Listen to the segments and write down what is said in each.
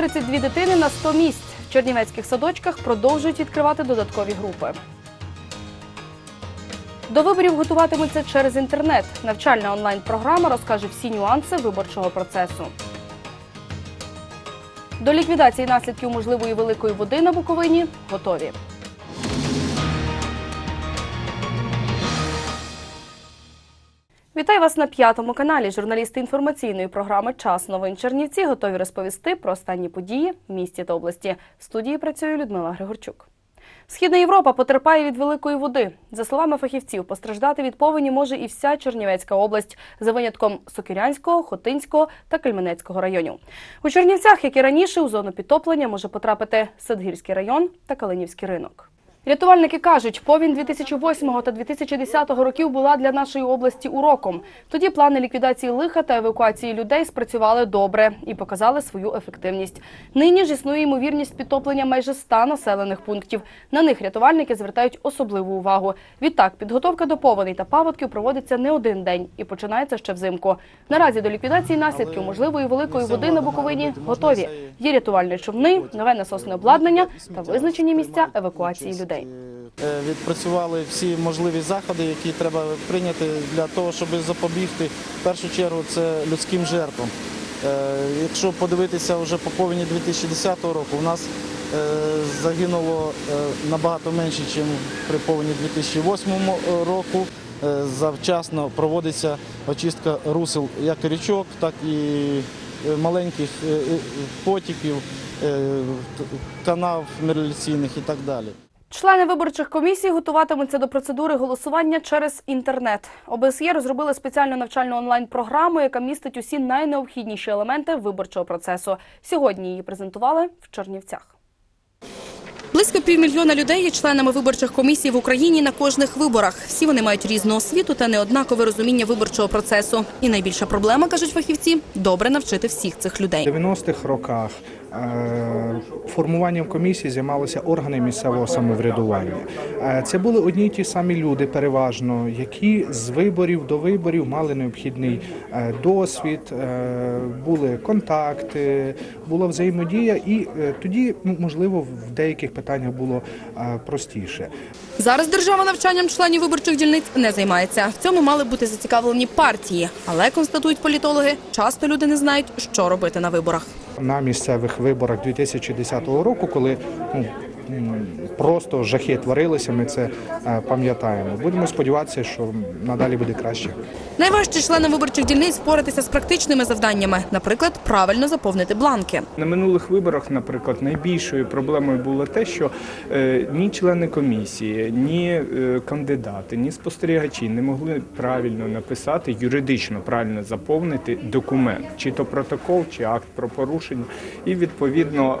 132 дитини на 100 місць. В чернівецьких садочках продовжують відкривати додаткові групи. До виборів готуватимуться через інтернет. Навчальна онлайн-програма розкаже всі нюанси виборчого процесу. До ліквідації наслідків можливої великої води на Буковині готові. Вітаю вас на п'ятому каналі. Журналісти інформаційної програми Час новин Чернівці готові розповісти про останні події в місті та області. В студії працює Людмила Григорчук. Східна Європа потерпає від великої води. За словами фахівців, постраждати від повені може і вся Чернівецька область за винятком Сокирянського, Хотинського та Кельменецького районів. У Чернівцях, як і раніше, у зону підтоплення може потрапити Садгірський район та Калинівський ринок. Рятувальники кажуть, повінь 2008 та 2010 років була для нашої області уроком. Тоді плани ліквідації лиха та евакуації людей спрацювали добре і показали свою ефективність. Нині ж існує ймовірність підтоплення майже 100 населених пунктів. На них рятувальники звертають особливу увагу. Відтак, підготовка до повеней та паводків проводиться не один день і починається ще взимку. Наразі до ліквідації наслідків можливої великої води на Буковині готові. Є рятувальні човни, нове насосне обладнання та визначені місця евакуації людей. Е, Відпрацювали всі можливі заходи, які треба прийняти для того, щоб запобігти в першу чергу це людським жертвам. Е, Якщо подивитися вже по повені 2010 року, у нас е, загинуло набагато менше, ніж при повені 2008 року. Завчасно проводиться очистка русел як річок, так і маленьких потіків, канав меліораційних і так далі. Члени виборчих комісій готуватимуться до процедури голосування через інтернет. ОБСЄ розробили спеціальну навчальну онлайн-програму, яка містить усі найнеобхідніші елементи виборчого процесу. Сьогодні її презентували в Чернівцях. Близько півмільйона людей є членами виборчих комісій в Україні на кожних виборах. Всі вони мають різну освіту та неоднакове розуміння виборчого процесу. І найбільша проблема, кажуть фахівці, добре навчити всіх цих людей. В 90-х роках формуванням комісії займалися органи місцевого самоврядування. Е, Це були одні й ті самі люди, переважно, які з виборів до виборів мали необхідний е, досвід, е, були контакти, була взаємодія, і е, тоді, ну, можливо, в деяких питаннях було е, простіше. Зараз держава навчанням членів виборчих дільниць не займається. В цьому мали бути зацікавлені партії, але констатують політологи, часто люди не знають, що робити на виборах. На місцевих виборах 2010 року, коли ну, просто жахи творилися, ми це е, пам'ятаємо. Будемо сподіватися, що надалі буде краще. Найважче членам виборчих дільниць впоратися з практичними завданнями, наприклад, правильно заповнити бланки. На минулих виборах, наприклад, найбільшою проблемою було те, що е, ні члени комісії, ні е, кандидати, ні спостерігачі не могли правильно написати, юридично правильно заповнити документ, чи то протокол, чи акт про порушення. І відповідно,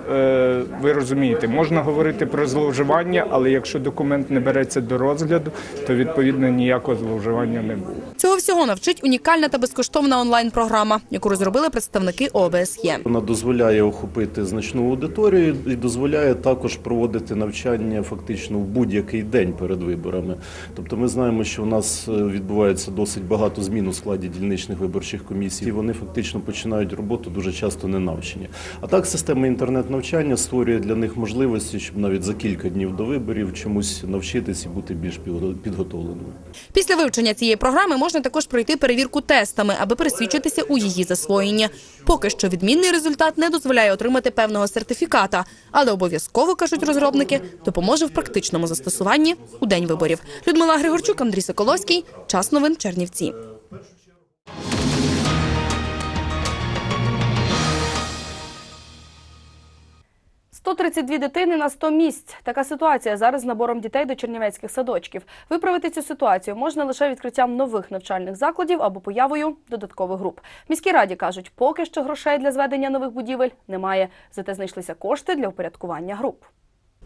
ви розумієте, можна говорити про зловживання, але якщо документ не береться до розгляду, то відповідно ніякого зловживання не було. Цього всього навчить унікальна та безкоштовна онлайн-програма, яку розробили представники ОБСЄ. Вона дозволяє охопити значну аудиторію і дозволяє також проводити навчання фактично в будь-який день перед виборами. Тобто ми знаємо, що у нас е, відбувається досить багато змін у складі дільничних виборчих комісій. І вони фактично починають роботу дуже часто не навчені. А так система інтернет-навчання створює для них можливості, щоб навіть за кілька днів до виборів чомусь навчитись і бути більш підготовленими. Після вивчення цієї програми можна також пройти перевірку тестами, аби пересвідчитися у її засвоєнні. Поки що відмінний результат не дозволяє отримати певного сертифіката, але обов'язково кажуть розробники, допоможе в практичному застосуванні у день виборів. Людмила Григорчук, Андрій Соколовський. Час новин Чернівці. «132 дитини на 100 місць. Така ситуація зараз з набором дітей до чернівецьких садочків. Виправити цю ситуацію можна лише відкриттям нових навчальних закладів або появою додаткових груп. Міській раді кажуть, поки що грошей для зведення нових будівель немає. Зате знайшлися кошти для упорядкування груп.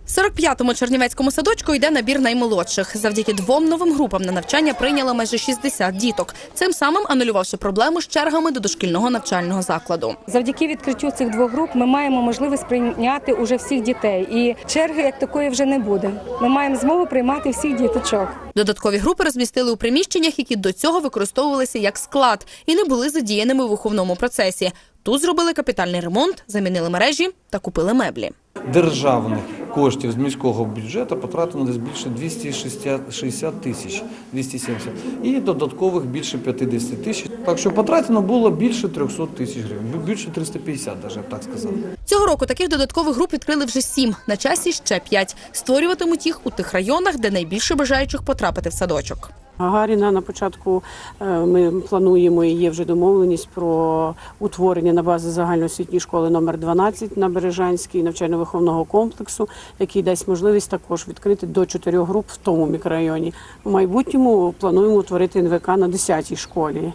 45-му Чернівецькому садочку йде набір наймолодших. Завдяки двом новим групам на навчання прийняли майже 60 діток, цим самим анулювавши проблему з чергами до дошкільного навчального закладу. Завдяки відкриттю цих двох груп ми маємо можливість прийняти уже всіх дітей, і черги як такої вже не буде. Ми маємо змогу приймати всіх діточок. Додаткові групи розмістили у приміщеннях, які до цього використовувалися як склад і не були задіяними в виховному процесі. Тут зробили капітальний ремонт, замінили мережі та купили меблі. державних коштів з міського бюджету потратено десь більше 260 тисяч, 270, і додаткових більше 50 тисяч. Так що потрачено було більше 300 тисяч гривень, більше 350 навіть, я б так сказав. Цього року таких додаткових груп відкрили вже сім. На часі ще п'ять. Створюватимуть їх у тих районах, де найбільше бажаючих потрапити в садочок. Гагаріна на початку е, ми плануємо і є вже домовленість про утворення на базі загальноосвітньої школи номер 12 на Бережанській навчально-виховного комплексу, який дасть можливість також відкрити до чотирьох груп в тому мікрорайоні. У майбутньому плануємо утворити НВК на 10-й школі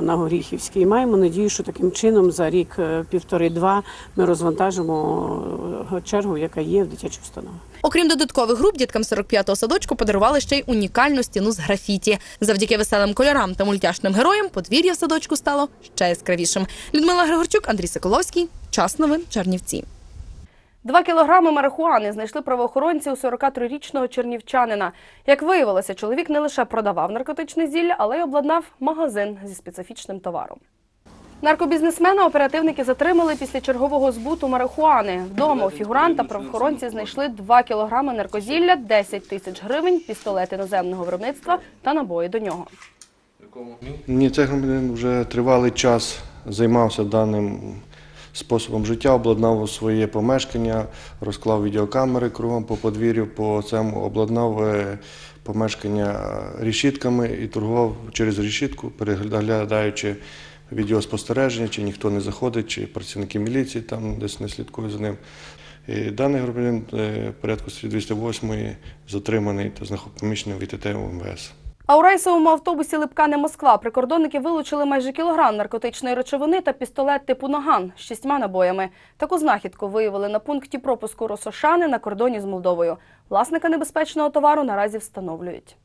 на Горіхівській. І маємо надію, що таким чином за рік е, півтори-два ми розвантажимо е, чергу, яка є в дитячій установі. Окрім додаткових груп, діткам 45-го садочку подарували ще й унікальну стіну з графіті. Завдяки веселим кольорам та мультяшним героям подвір'я в садочку стало ще яскравішим. Людмила Григорчук, Андрій Соколовський. Час новин Чернівці. Два кілограми марихуани знайшли правоохоронці у 43-річного чернівчанина. Як виявилося, чоловік не лише продавав наркотичне зілля, але й обладнав магазин зі специфічним товаром. Наркобізнесмена оперативники затримали після чергового збуту марихуани. Вдома у фігуранта правоохоронці знайшли 2 кілограми наркозілля, 10 тисяч гривень, пістолет іноземного виробництва та набої до нього. Ні, цей громадянин вже тривалий час займався даним способом життя, обладнав своє помешкання, розклав відеокамери кругом по подвір'ю, по цьому обладнав е, помешкання рішітками і торгував через решітку, переглядаючи відеоспостереження, чи ніхто не заходить, чи працівники міліції там десь не слідкують за ним. І даний громадянин е, порядку статті 208 затриманий та знаход- поміщений в ІТТ УМВС. А у рейсовому автобусі Липкане Москва прикордонники вилучили майже кілограм наркотичної речовини та пістолет типу Наган з шістьма набоями. Таку знахідку виявили на пункті пропуску Росошани на кордоні з Молдовою. Власника небезпечного товару наразі встановлюють.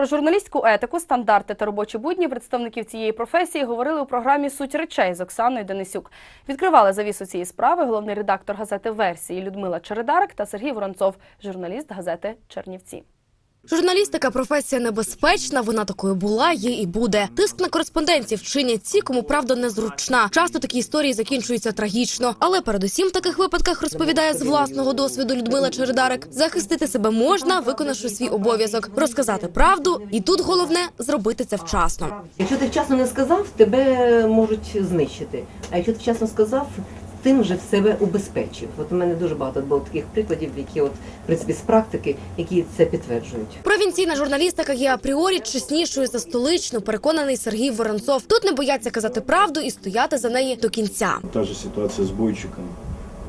Про журналістську етику, стандарти та робочі будні представників цієї професії говорили у програмі Суть речей з Оксаною Денисюк. Відкривали завісу цієї справи головний редактор газети Версії Людмила Чередарик та Сергій Воронцов, журналіст газети Чернівці. Журналістика професія небезпечна, вона такою була, є і буде. Тиск на кореспондентів чинять ці, кому правда незручна. Часто такі історії закінчуються трагічно, але передусім в таких випадках розповідає з власного досвіду Людмила Чередарик. Захистити себе можна, виконавши свій обов'язок, розказати правду, і тут головне зробити це вчасно. Якщо ти вчасно не сказав, тебе можуть знищити. А якщо ти вчасно сказав, тим вже в себе убезпечив. От у мене дуже багато було таких прикладів, які от в принципі з практики, які це підтверджують. Провінційна журналістика є апріорі чеснішою за столичну, переконаний Сергій Воронцов. Тут не бояться казати правду і стояти за неї до кінця. Та же ситуация с бойчиком,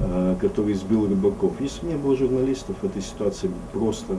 э, который сбил рыбаков. Если бы не было журналистов, эта ситуация бы просто,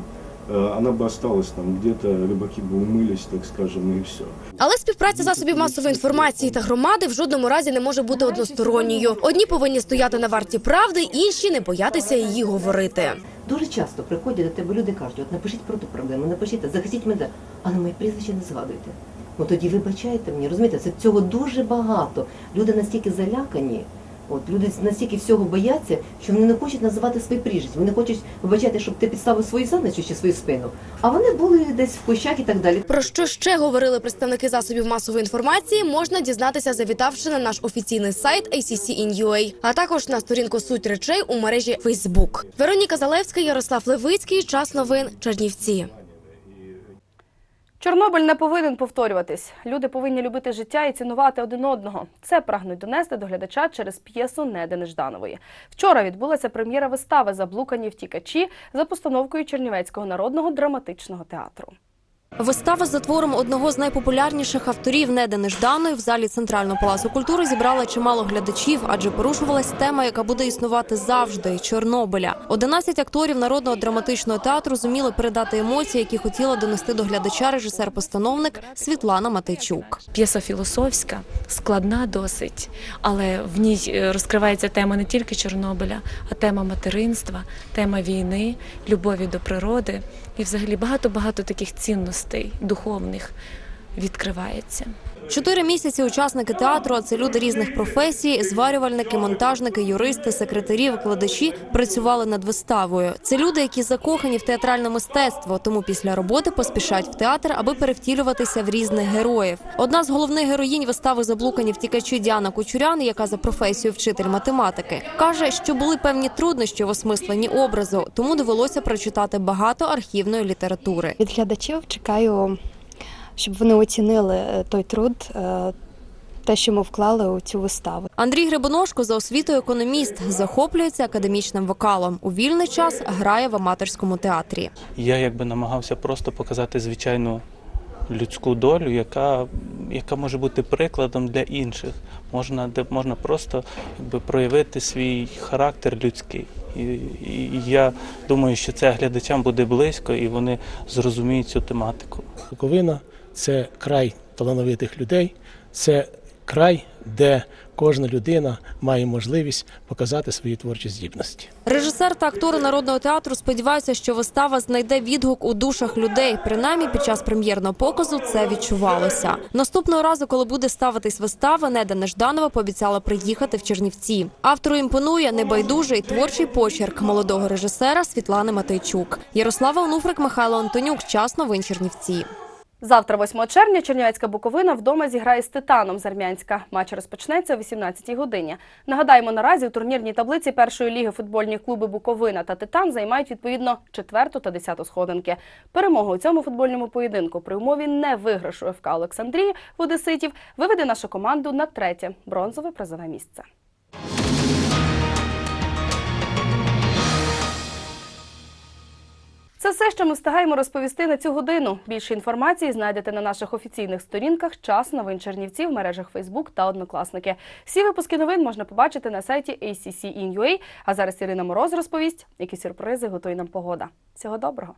э, она бы осталась там где-то, рыбаки бы умылись, так скажем, и все. Але співпраця засобів масової інформації та громади в жодному разі не може бути односторонньою. Одні повинні стояти на варті правди, інші не боятися її говорити. Дуже часто приходять до тебе люди кажуть, от напишіть про ту проблему, напишіть, захистіть мене, але моє прізвище не згадуйте. Ну тоді вибачайте мені, розумієте, це цього дуже багато. Люди настільки залякані. От люди настільки всього бояться, що вони не хочуть називати свої прізвиська. Вони хочуть вибачати, щоб ти підставив свою задницю чи свою спину. А вони були десь в кущах і так далі. Про що ще говорили представники засобів масової інформації, можна дізнатися, завітавши на наш офіційний сайт ACC.in.ua, а також на сторінку суть речей у мережі Facebook. Вероніка Залевська, Ярослав Левицький. Час новин Чернівці. Чорнобиль не повинен повторюватись. Люди повинні любити життя і цінувати один одного. Це прагнуть донести до глядача через п'єсу Неди Нежданової. Вчора відбулася прем'єра вистави Заблукані втікачі за постановкою Чернівецького народного драматичного театру. Вистава за твором одного з найпопулярніших авторів Неди Нежданої в залі Центрального палацу культури зібрала чимало глядачів, адже порушувалась тема, яка буде існувати завжди Чорнобиля. 11 акторів народного драматичного театру зуміли передати емоції, які хотіла донести до глядача режисер-постановник Світлана Матейчук. П'єса філософська, складна досить, але в ній е, розкривається тема не тільки Чорнобиля, а тема материнства, тема війни, любові до природи і взагалі багато-багато таких цінностей духовних відкривається. Чотири місяці учасники театру, а це люди різних професій, зварювальники, монтажники, юристи, секретарі, викладачі працювали над виставою. Це люди, які закохані в театральне мистецтво, тому після роботи поспішають в театр, аби перевтілюватися в різних героїв. Одна з головних героїнь вистави заблукані втікачі Діана Кучурян, яка за професією вчитель математики, каже, що були певні труднощі в осмисленні образу, тому довелося прочитати багато архівної літератури. Від глядачів чекаю, щоб вони оцінили е, той труд, е, те, що ми вклали у цю виставу. Андрій Грибоношко за освітою економіст захоплюється академічним вокалом. У вільний час грає в аматорському театрі. Я якби намагався просто показати звичайну людську долю, яка, яка може бути прикладом для інших. Можна, де можна просто якби, проявити свій характер людський. І, і, і я думаю, що це глядачам буде близько і вони зрозуміють цю тематику. Буковина це край талановитих людей, це край, де кожна людина має можливість показати свої творчі здібності. Режисер та актори народного театру сподіваються, що вистава знайде відгук у душах людей. Принаймні під час прем'єрного показу це відчувалося. Наступного разу, коли буде ставитись вистава, Неда Нежданова пообіцяла приїхати в Чернівці. Автору імпонує небайдужий творчий почерк молодого режисера Світлани Матейчук. Ярослава Онуфрик, Михайло Антонюк. Час новин Чернівці. Завтра, 8 червня, Чернівецька Буковина вдома зіграє з Титаном з Армянська. Матч розпочнеться о 18-й годині. Нагадаємо, наразі у турнірній таблиці першої ліги футбольні клуби Буковина та Титан займають відповідно четверту та десяту сходинки. Перемога у цьому футбольному поєдинку при умові не виграшу ФК Олександрії в Одеситів виведе нашу команду на третє бронзове призове місце. Це все, що ми встигаємо розповісти на цю годину. Більше інформації знайдете на наших офіційних сторінках час новин Чернівці в мережах Фейсбук та Однокласники. Всі випуски новин можна побачити на сайті ACC.in.ua. А зараз Ірина Мороз розповість, які сюрпризи готує нам погода. Всього доброго!